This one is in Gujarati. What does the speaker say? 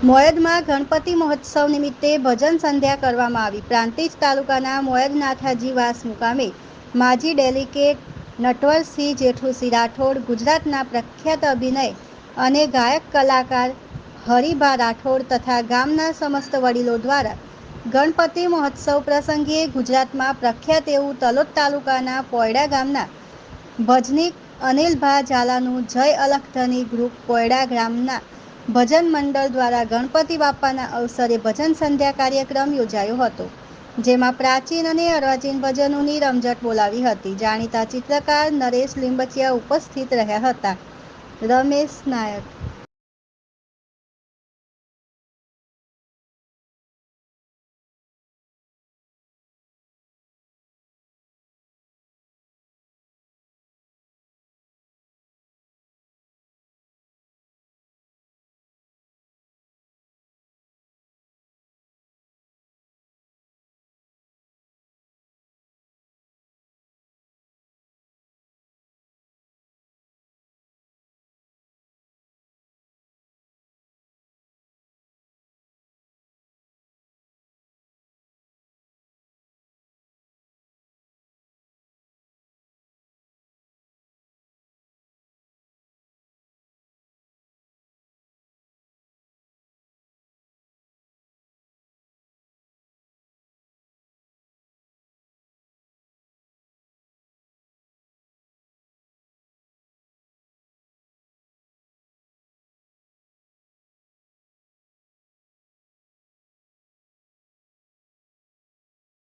મોયદમાં ગણપતિ મહોત્સવ નિમિત્તે ભજન સંધ્યા કરવામાં આવી. પ્રાંતિજ તાલુકાના મોયદનાથાજી વાસ મુકામે માજી ડેલિકેટ નટવરસિંહ જેઠુસિંહ રાઠોડ, ગુજરાતના પ્રખ્યાત અભિનય અને ગાયક કલાકાર હરિભા રાઠોડ તથા ગામના સમસ્ત વડીલો દ્વારા ગણપતિ મહોત્સવ પ્રસંગે ગુજરાતમાં પ્રખ્યાત એવું તલોદ તાલુકાના પોયડા ગામના ભજનીક અનિલભા ઝાલાનું જય અલખધની ગ્રુપ પોયડા ગામના ભજન મંડળ દ્વારા ગણપતિ બાપાના અવસરે ભજન સંધ્યા કાર્યક્રમ યોજાયો હતો, જેમાં પ્રાચીન અને અર્વાચીન ભજનોની રમઝટ બોલાવી હતી. જાણીતા ચિત્રકાર નરેશ લીંબચિયા ઉપસ્થિત રહ્યા હતા. રમેશ નાયક